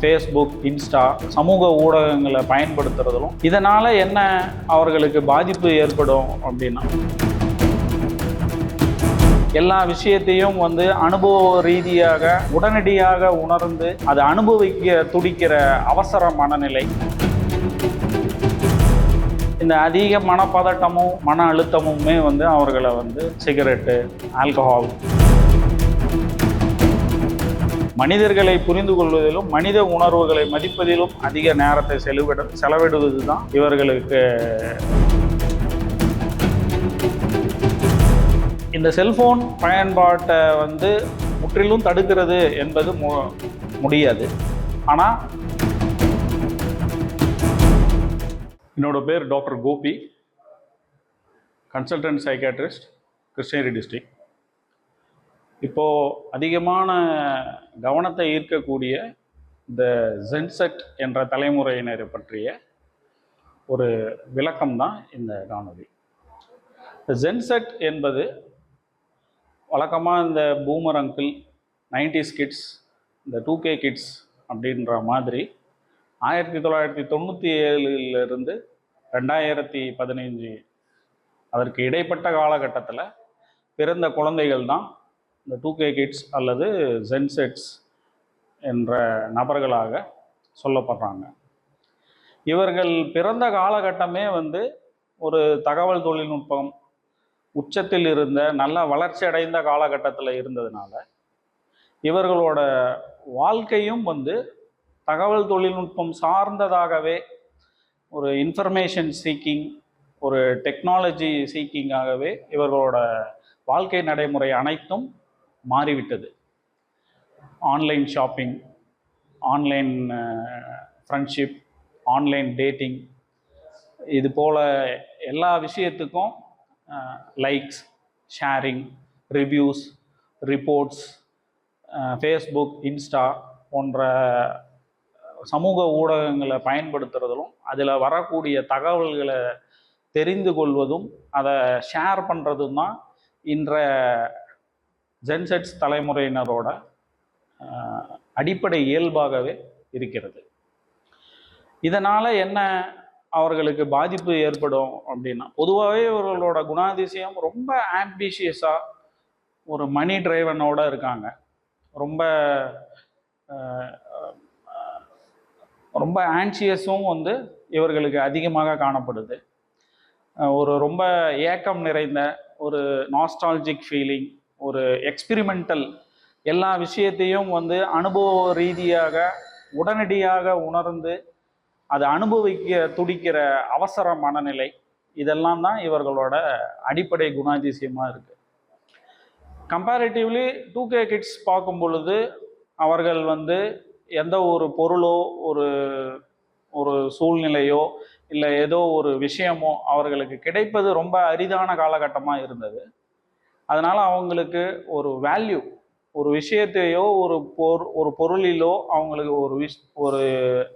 Facebook Insta சமூக ஊடகங்களை பயன்படுத்துறதிலும் இதனால் என்ன அவர்களுக்கு பாதிப்பு ஏற்படும் அப்படின்னா எல்லா விஷயத்தையும் வந்து அனுபவ ரீதியாக உடனடியாக உணர்ந்து அதை அனுபவிக்க துடிக்கிற அவசர மனநிலை. இந்த அதிக மனப்பதட்டமும் மன அழுத்தமுமே வந்து அவர்களை வந்து சிகரெட்டு ஆல்கஹால் மனிதர்களை புரிந்து கொள்வதிலும் மனித உணர்வுகளை மதிப்பதிலும் அதிக நேரத்தை செலவிட செலவிடுவது தான் இவர்களுக்கு இந்த செல்போன் பயன்பாட்டை வந்து முற்றிலும் தடுக்கிறது என்பது மு முடியாது. ஆனால் என்னோட பேர் doctor Gopi consultant psychiatrist Krishnagiri district இப்போது அதிகமான கவனத்தை ஈர்க்கக்கூடிய இந்த ஜென்செட் என்ற தலைமுறையினரை பற்றிய ஒரு விளக்கம் தான் இந்த காணொலி இந்த ஜென்செட் என்பது வழக்கமாக இந்த பூமர் அங்கிள் நைன்டிஸ் கிட்ஸ் இந்த டூ கே கிட்ஸ் அப்படின்ற மாதிரி ஆயிரத்தி தொள்ளாயிரத்தி தொண்ணூற்றி ஏழுலேருந்து ரெண்டாயிரத்தி பதினைஞ்சு அதற்கு இடைப்பட்ட காலகட்டத்தில் பிறந்த குழந்தைகள் தான் இந்த டூ கே கிட்ஸ் அல்லது ஜென்செட்ஸ் என்ற நபர்களாக சொல்லப்படுறாங்க. இவர்கள் பிறந்த காலகட்டமே வந்து ஒரு தகவல் தொழில்நுட்பம் உச்சத்தில் இருந்த நல்ல வளர்ச்சி அடைந்த காலகட்டத்தில் இருந்ததுனால இவர்களோட வாழ்க்கையும் வந்து தகவல் தொழில்நுட்பம் சார்ந்ததாகவே ஒரு இன்ஃபர்மேஷன் சீக்கிங் ஒரு டெக்னாலஜி சீக்கிங்காகவே இவர்களோட வாழ்க்கை நடைமுறை அனைத்தும் மாறிவிட்டது. Online shopping online friendship online dating இது போல் எல்லா விஷயத்துக்கும் likes sharing reviews reports Facebook Insta போன்ற சமூக ஊடகங்களை பயன்படுத்துறதிலும் அதில் வரக்கூடிய தகவல்களை தெரிந்து கொள்வதும் அதை ஷேர் பண்ணுறதும் தான் இன்ற ஜென்செட்ஸ் தலைமுறையினரோட அடிப்படை இயல்பாகவே இருக்கிறது. இதனால் என்ன அவர்களுக்கு பாதிப்பு ஏற்படும் அப்படின்னா பொதுவாகவே இவர்களோட குணாதிசயம் ரொம்ப ஆம்பிஷியஸாக ஒரு மணி டிரைவனோட இருக்காங்க. ரொம்ப ரொம்ப ஆன்சியஸும் வந்து இவர்களுக்கு அதிகமாக காணப்படுது. ஒரு ரொம்ப ஏக்கம் நிறைந்த ஒரு நாஸ்டாலஜிக் ஃபீலிங் ஒரு எக்ஸ்பிரிமெண்டல் எல்லா விஷயத்தையும் வந்து அனுபவ ரீதியாக உடனடியாக உணர்ந்து அதை அனுபவிக்க துடிக்கிற அவசர மனநிலை இதெல்லாம் தான் இவர்களோட அடிப்படை குணாதிசயமாக இருக்குது கம்பேரிட்டிவ்லி டூ கே கிட்ஸ் பார்க்கும் பொழுது அவர்கள் வந்து எந்த ஒரு பொருளோ ஒரு ஒரு சூழ்நிலையோ இல்லை ஏதோ ஒரு விஷயமோ அவர்களுக்கு கிடைப்பது ரொம்ப அரிதான காலகட்டமாக இருந்தது. அதனால் அவங்களுக்கு ஒரு வேல்யூ ஒரு விஷயத்தையோ ஒரு பொரு ஒரு பொருளிலோ அவங்களுக்கு ஒரு விஷ் ஒரு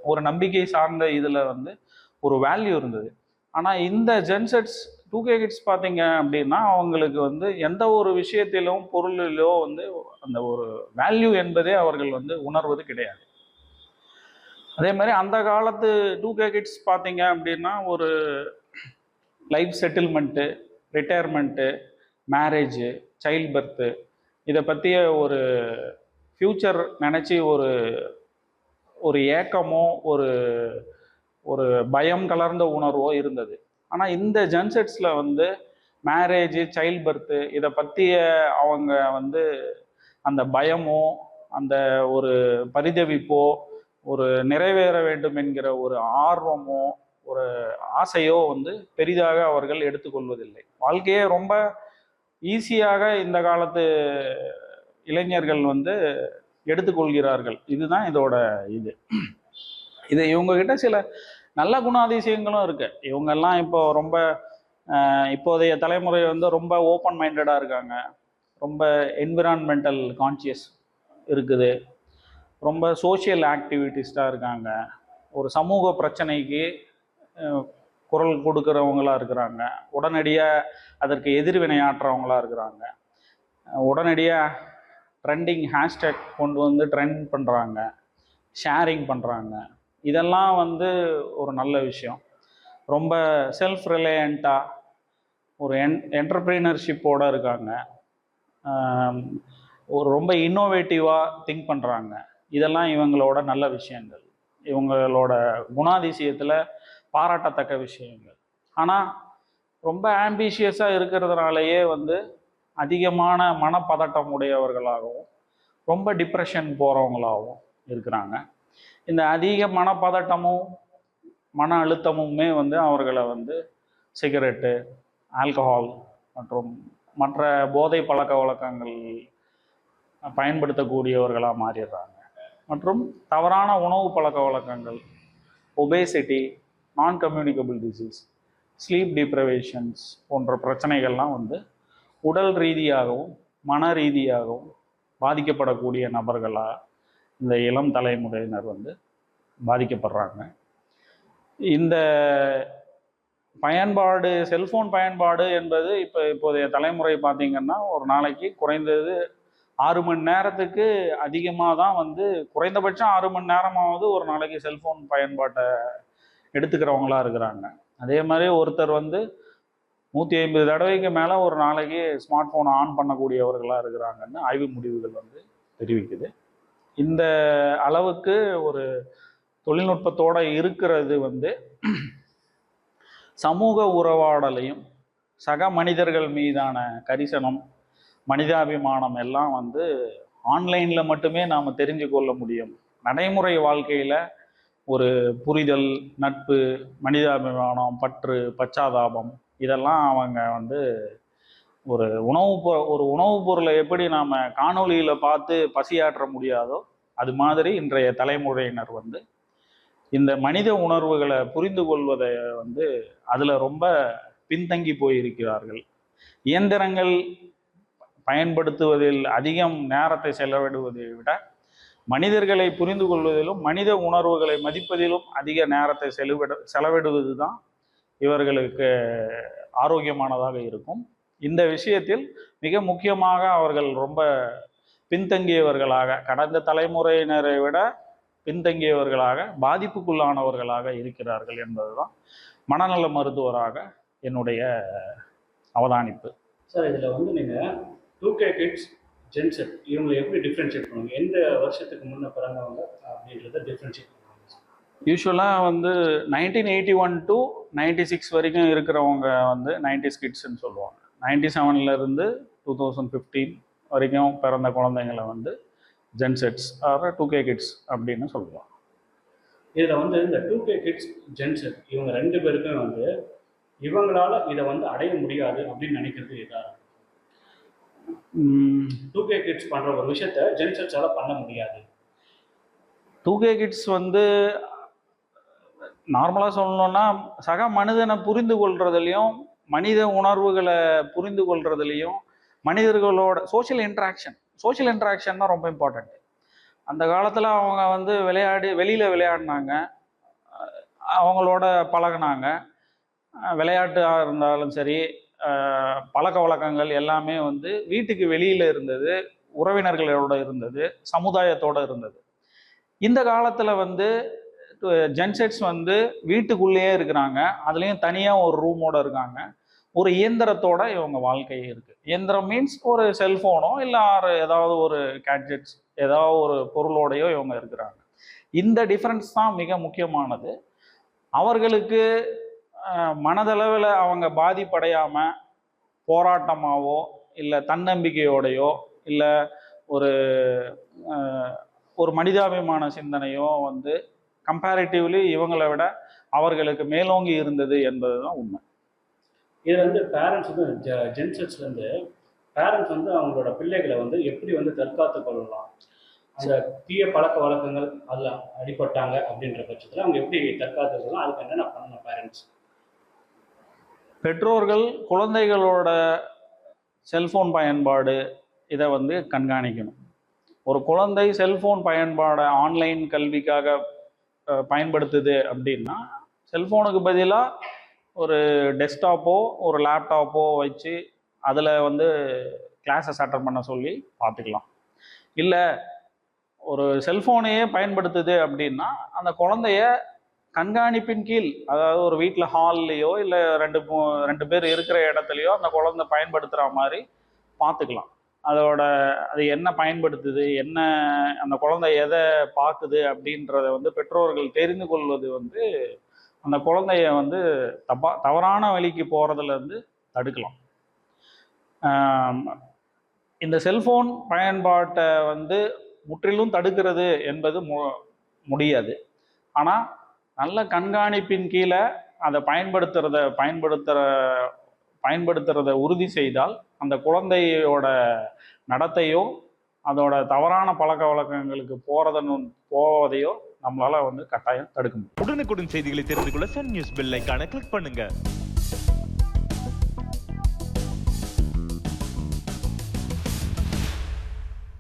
ஒரு நம்பிக்கை சார்ந்த இதில் வந்து ஒரு வேல்யூ இருந்தது. ஆனால் இந்த ஜென்செட்ஸ் டூ கே கிட்ஸ் பார்த்தீங்க அப்படின்னா அவங்களுக்கு வந்து எந்த ஒரு விஷயத்திலும் பொருளிலோ வந்து அந்த ஒரு வேல்யூ என்பதே அவர்கள் வந்து உணர்வது கிடையாது. அதே மாதிரி அந்த காலத்து டூ கே கிட்ஸ் பார்த்தீங்க அப்படின்னா ஒரு life settlement retirement marriage child birth இதை பற்றிய ஒரு ஃப்யூச்சர் நினச்சி ஒரு ஒரு ஏக்கமோ ஒரு ஒரு பயம் கலர்ந்த உணர்வோ இருந்தது. ஆனால் இந்த ஜென்செட்ஸில் வந்து மேரேஜ் சைல்ட் பர்த்து இதை பற்றிய அவங்க வந்து அந்த பயமோ அந்த ஒரு பரிதவிப்போ ஒரு நிறைவேற வேண்டும் என்கிற ஒரு ஆர்வமோ ஒரு ஆசையோ வந்து பெரிதாக அவர்கள் எடுத்துக்கொள்வதில்லை. வாழ்க்கையே ரொம்ப ஈஸியாக இந்த காலத்து இளைஞர்கள் வந்து எடுத்துக்கொள்கிறார்கள். இதுதான் இதோட இது. இது இவங்ககிட்ட சில நல்ல குணாதிசயங்களும் இருக்கு. இவங்கெல்லாம் இப்போ ரொம்ப இப்போதைய தலைமுறை வந்து ரொம்ப ஓப்பன் மைண்டடாக இருக்காங்க. ரொம்ப என்விரான்மெண்டல் கான்சியஸ் இருக்குது. ரொம்ப சோஷியல் ஆக்டிவிட்டிஸ்டாக இருக்காங்க. ஒரு சமூக பிரச்சனைக்கு குரல் கொடுக்குறவங்களா இருக்கிறாங்க. உடனடியாக அதற்கு எதிர்வினையாற்றுறவங்களா இருக்கிறாங்க. உடனடியாக ட்ரெண்டிங் ஹேஷ்டேக் கொண்டு வந்து ட்ரெண்ட் பண்ணுறாங்க ஷேரிங் பண்ணுறாங்க இதெல்லாம் வந்து ஒரு நல்ல விஷயம். ரொம்ப செல்ஃப் ரிலையண்ட்டாக ஒரு என் என்டர்பிரினர்ஷிப்போடு இருக்காங்க. ஒரு ரொம்ப இன்னோவேட்டிவாக திங்க் பண்ணுறாங்க இதெல்லாம் இவங்களோட நல்ல விஷயங்கள். இவங்களோட குணாதிசயத்தில் பாராட்டத்தக்க விஷயங்கள். ஆனால் ரொம்ப ஆம்பிஷியஸாக இருக்கிறதுனாலயே வந்து அதிகமான மனப்பதட்டம் உடையவர்களாகவும் ரொம்ப டிப்ரெஷன் போகிறவங்களாகவும் இருக்கிறாங்க. இந்த அதிக மனப்பதட்டமும் மன அழுத்தமுமே வந்து அவர்களை வந்து சிகரெட்டு ஆல்கஹால் மற்றும் மற்ற போதை பழக்க வழக்கங்கள் பயன்படுத்தக்கூடியவர்களாக மாறிடுறாங்க. மற்றும் தவறான உணவு பழக்க வழக்கங்கள் ஒபேசிட்டி நான் கம்யூனிகபிள் டிசீஸ் ஸ்லீப் டிப்ரவேஷன்ஸ் போன்ற பிரச்சனைகள்லாம் வந்து உடல் ரீதியாகவும் மன ரீதியாகவும் பாதிக்கப்படக்கூடிய நபர்களாக இந்த இளம் தலைமுறையினர் வந்து பாதிக்கப்படுறாங்க. இந்த பயன்பாடு செல்ஃபோன் பயன்பாடு என்பது இப்போ இப்போதைய தலைமுறை பார்த்திங்கன்னா ஒரு நாளைக்கு குறைந்தது ஆறு மணி நேரத்துக்கு அதிகமாக தான் வந்து குறைந்தபட்சம் ஆறு மணி நேரமாவது ஒரு நாளைக்கு செல்ஃபோன் பயன்பாட்டை எடுத்துக்கிறவங்களா இருக்கிறாங்க. அதே மாதிரி ஒருத்தர் வந்து நூற்றி ஐம்பது தடவைக்கு மேலே ஒரு நாளைக்கு ஸ்மார்ட் ஃபோனை ஆன் பண்ணக்கூடியவர்களாக இருக்கிறாங்கன்னு ஆய்வு முடிவுகள் வந்து தெரிவிக்குது. இந்த அளவுக்கு ஒரு தொழில்நுட்பத்தோடு இருக்கிறது வந்து சமூக உறவாடலையும் சக மனிதர்கள் மீதான கரிசனம் மனிதாபிமானம் எல்லாம் வந்து ஆன்லைனில் மட்டுமே நாம் தெரிஞ்சு கொள்ள முடியும். நடைமுறை வாழ்க்கையில் ஒரு புரிதல் நட்பு மனிதாபிமானம் பற்று பச்சாதாபம் இதெல்லாம் அவங்க வந்து ஒரு உணவு பொ ஒரு உணவுப் பொருளை எப்படி நாம் காணொளியில் பார்த்து பசியாற்ற முடியாதோ அது மாதிரி இன்றைய தலைமுறையினர் வந்து இந்த மனித உணர்வுகளை புரிந்து கொள்வதை வந்து அதில் ரொம்ப பின்தங்கி போயிருக்கிறார்கள். இயந்திரங்கள் பயன்படுத்துவதில் அதிகம் நேரத்தை செலவிடுவதை விட மனிதர்களை புரிந்து கொள்வதிலும் மனித உணர்வுகளை மதிப்பதிலும் அதிக நேரத்தை செலவிட செலவிடுவது தான் இவர்களுக்கு ஆரோக்கியமானதாக இருக்கும். இந்த விஷயத்தில் மிக முக்கியமாக அவர்கள் ரொம்ப பின்தங்கியவர்களாக கடந்த தலைமுறையினரை விட பின்தங்கியவர்களாக பாதிப்புக்குள்ளானவர்களாக இருக்கிறார்கள் என்பதுதான் மனநல மருத்துவராக என்னுடைய அவதானிப்பு. சார் இதில் வந்து நீங்கள் டூ கே கிட்ஸ் ஜென்செட் இவங்களை எப்படி டிஃப்ரென்ஷியேட் பண்ணுவாங்க? எந்த வருஷத்துக்கு முன்ன பிறந்தவங்க அப்படின்றத டிஃப்ரென்ஷியேட் பண்ணுவாங்க. யூஸ்வலாக வந்து nineteen eighty one to ninety six வரைக்கும் இருக்கிறவங்க வந்து நைன்டி கிட்ஸ்ன்னு சொல்லுவாங்க. நைன்டி செவன்லேருந்து டூ தௌசண்ட் ஃபிஃப்டீன் வரைக்கும் பிறந்த குழந்தைங்களை வந்து Gen Z's or two K kids அப்படின்னு சொல்லுவாங்க. இதில் வந்து இந்த டூ கே கிட்ஸ் ஜென்செட் இவங்க ரெண்டு பேருக்குமே வந்து இவங்களால இதை வந்து அடைய முடியாது அப்படின்னு நினைக்கிறது இதாக டூ கே கிட்ஸ் பண்ணுற ஒரு விஷயத்த ஜென்செட்ஸால பண்ண முடியாது. டூ கே கிட்ஸ் வந்து நார்மலாக சொல்லணும்னா சக மனிதனை புரிந்து கொள்றதுலையும் மனித உணர்வுகளை புரிந்து கொள்றதுலையும் மனிதர்களோட சோஷியல் இன்ட்ராக்ஷன் சோஷியல் இன்ட்ராக்ஷன் தான் ரொம்ப இம்பார்ட்டண்ட் அந்த காலத்தில் அவங்க வந்து விளையாடி வெளியில் விளையாடினாங்க. அவங்களோட பழகுனாங்க. விளையாட்டாக இருந்தாலும் சரி பழக்க வழக்கங்கள் எல்லாமே வந்து வீட்டுக்கு வெளியில் இருந்தது உறவினர்களோட இருந்தது சமுதாயத்தோட இருந்தது. இந்த காலத்தில் வந்து ஜென்செட்ஸ் வந்து வீட்டுக்குள்ளேயே இருக்கிறாங்க. அதுலேயும் தனியாக ஒரு ரூமோட இருக்காங்க. ஒரு இயந்திரத்தோட இவங்க வாழ்க்கை இருக்குது இயந்திரம் மீன்ஸ் ஒரு செல்ஃபோனோ இல்லை ஏதாவது ஒரு கேட்ஜெட்ஸ் ஏதாவது ஒரு பொருளோடையோ இவங்க இருக்கிறாங்க. இந்த டிஃப்ரென்ஸ் தான் மிக முக்கியமானது. அவர்களுக்கு மனதளவில் அவங்க பாதிப்படையாமல் போராட்டமாகவோ இல்லை தன்னம்பிக்கையோடையோ இல்லை ஒரு ஒரு மனிதாபிமான சிந்தனையோ வந்து கம்பேரிட்டிவ்லி இவங்களை விட அவர்களுக்கு மேலோங்கி இருந்தது என்பது தான் உண்மை. இது வந்து பேரண்ட்ஸ் வந்து ஜென்செட்ஸ் வந்து பேரண்ட்ஸ் வந்து அவங்களோட பிள்ளைகளை வந்து எப்படி வந்து தற்காத்து கொள்ளலாம்? அந்த தீய பழக்க வழக்கங்கள் அதில் அடிபட்டாங்க அப்படின்ற பட்சத்தில் அவங்க எப்படி தற்காத்து கொள்ளலாம்? அதுக்கு என்னென்ன பண்ணணும் பேரண்ட்ஸ் பெற்றோர்கள் குழந்தைகளோட செல்ஃபோன் பயன்பாடு இதை வந்து கண்காணிக்கணும். ஒரு குழந்தை செல்ஃபோன் பயன்பாடை ஆன்லைன் கல்விக்காக பயன்படுத்துது அப்படின்னா செல்ஃபோனுக்கு பதிலாக ஒரு டெஸ்க்டாப்போ ஒரு லேப்டாப்போ வச்சு அதில் வந்து கிளாஸஸ் அட்டன் பண்ண சொல்லி பார்த்துக்கலாம் இல்லை ஒரு செல்ஃபோனையே பயன்படுத்துது அப்படின்னா அந்த குழந்தைய கண்காணிப்பின் கீழ் அதாவது ஒரு வீட்டில் ஹால்லையோ இல்லை ரெண்டு மூ- ரெண்டு பேர் இருக்கிற இடத்துலையோ அந்த குழந்தை பயன்படுத்துகிற மாதிரி பார்த்துக்கலாம். அதோட அது என்ன பயன்படுத்துது என்ன அந்த குழந்தை எதை பார்க்குது அப்படின்றத வந்து பெற்றோர்கள் தெரிந்து கொள்வது வந்து அந்த குழந்தைய வந்து தப்பா தவறான வழிக்கு போகிறதுலேருந்து தடுக்கலாம். இந்த செல்ஃபோன் பயன்பாட்டை வந்து முற்றிலும் தடுக்கிறது என்பது மு முடியாது. ஆனால் நல்ல கண்காணிப்பின் கீழே அதை பயன்படுத்துறத பயன்படுத்துகிற பயன்படுத்துறத உறுதி செய்தால் அந்த குழந்தையோட நடத்தையோ அதோட தவறான பழக்க வழக்கங்களுக்கு போறதன்னு போவதையோ நம்மளால வந்து கட்டாயம் தடுக்க முடியும். உடனுக்குடன் செய்திகளை தெரிந்து கொள்ள சன் நியூஸ் பெல் ஐகானை கிளிக் பண்ணுங்க.